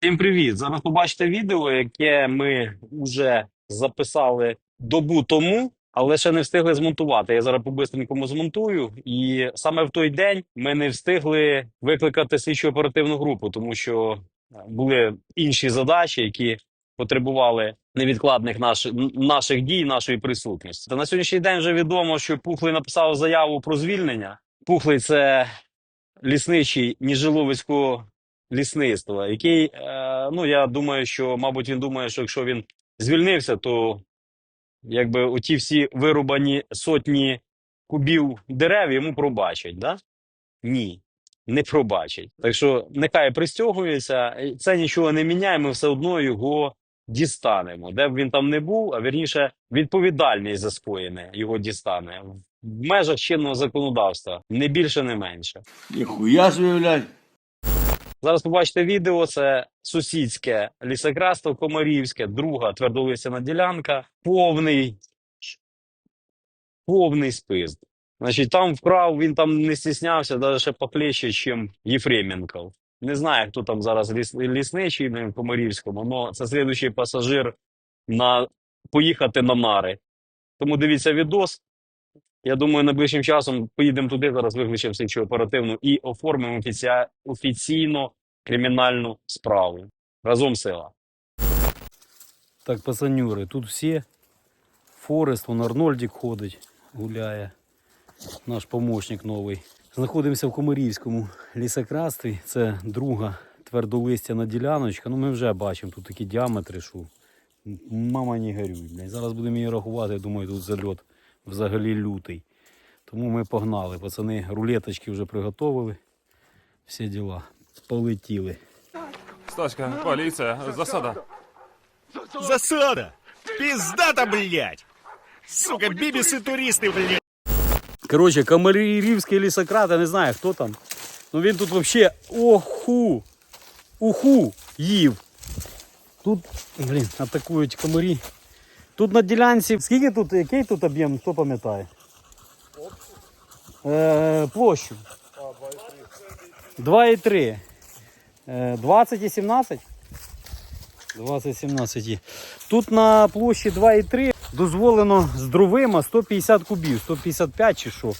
Всім привіт! Зараз побачите відео, яке ми вже записали добу тому, але ще не встигли змонтувати. Я зараз по-бистренькому змонтую. І саме в той день ми не встигли викликати слідчу оперативну групу, тому що були інші задачі, які потребували невідкладних наш, наших дій, нашої присутності. Та на сьогоднішній день вже відомо, що Пухлий написав заяву про звільнення. Пухлий це лісничий Ніжиловицького лісництва, який, е, ну я думаю, що, мабуть, він думає, що якщо він звільнився, то якби оті всі вирубані сотні кубів дерев йому пробачать, да? Ні, не пробачать. Так що нехай пристягується, це нічого не міняє, ми все одно його дістанемо. Де б він там не був, а вірніше, відповідальність за скоєне його дістане в межах чинного законодавства, не більше, не менше. Ніхуя блядь. Зараз побачите відео. Це сусідське лісокраство Комарівське, друга твердолисяна ділянка, повний, повний спис. Значить, там вкрав, він там не стіснявся, навіть ще поплеще, чим Єфременков. Не знаю, хто там зараз ліс, лісничий в Комарівському, але це слідуючий пасажир на поїхати на нари. Тому дивіться відос. Я думаю, найближчим часом поїдемо туди, зараз викличемо слідчу оперативну і оформимо офіційно кримінальну справу. Разом сила. Так, пацанюри, тут всі. Форест, вон Арнольдік ходить, гуляє. Наш помощник новий. Знаходимося в Комарівському лісокрастві. Це друга твердолистяна діляночка. Ну ми вже бачимо тут такі діаметри, що мама не горюй. Зараз будемо її рахувати. Я думаю, тут зальот взагалі лютий. Тому ми погнали. Пацани рулеточки вже приготовили. Всі діла. Полетіли. Стаська, поліція, засада. Засада! Пиздата, блядь! Сука, бибисы-туристы, блядь! Коротше, Камарівський лісократ, я не знаю, хто там. Ну він тут взагалі оху. Уху їв. Тут, блін, атакують комарі. Тут на ділянці. Скільки тут, який тут об'єм, хто пам'ятає? Е, площу. 2,3. Е, 20 і 17? 20 17 є. Тут на площі 2,3 дозволено з дровима 150 кубів, 155 чи що.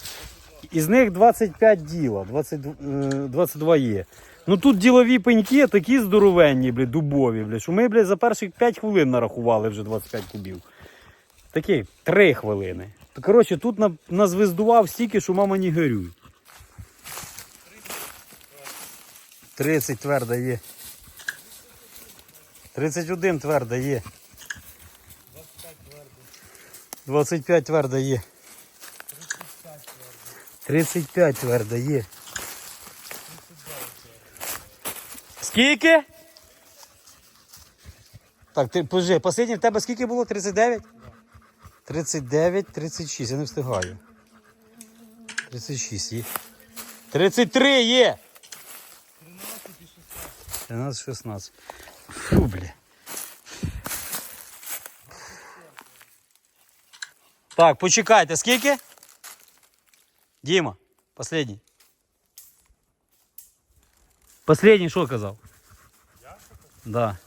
Із них 25 діла, 20, е, 22 є. Ну тут ділові пеньки такі здоровенні, блядь, дубові, блядь, що ми, блядь, за перших 5 хвилин нарахували вже 25 кубів. Такі 3 хвилини. То, коротше, тут на, назвездував стільки, що мама не горюй. 30 тверда є. 31 тверда є. 25 тверда є. 35 тверда є. Скільки? Так, ти пожи, останній в тебе скільки було? 39? 39, 36, я не встигаю. 36 є. 33 є! 13, 16. Фу, бля. Так, почекайте, скільки? Діма, последній. Последній що казав? Я Да.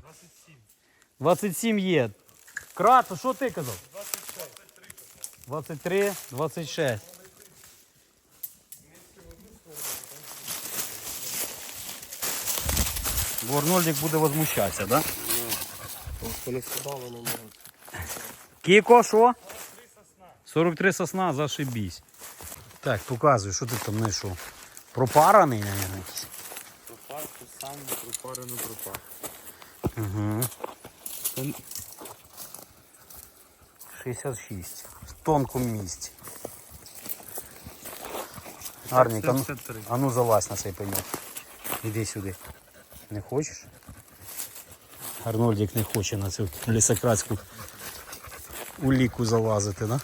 27. 27 є. Крато, що ти казав? 26. 23, 26. Бо Арнольдик буде возмущатися, да? Кіко, що? 43 сосна, зашибісь. Так, показуй, що ти там знайшов. Пропараний, наверное, якийсь. Пропар, ти сам пропарений пропар. Угу. 66. В тонкому місці. Гарненько. А ну, а ну залазь на цей пеньок. Іди сюди. Не хочеш? Арнольдик не хоче на цю лісократську уліку залазити, да?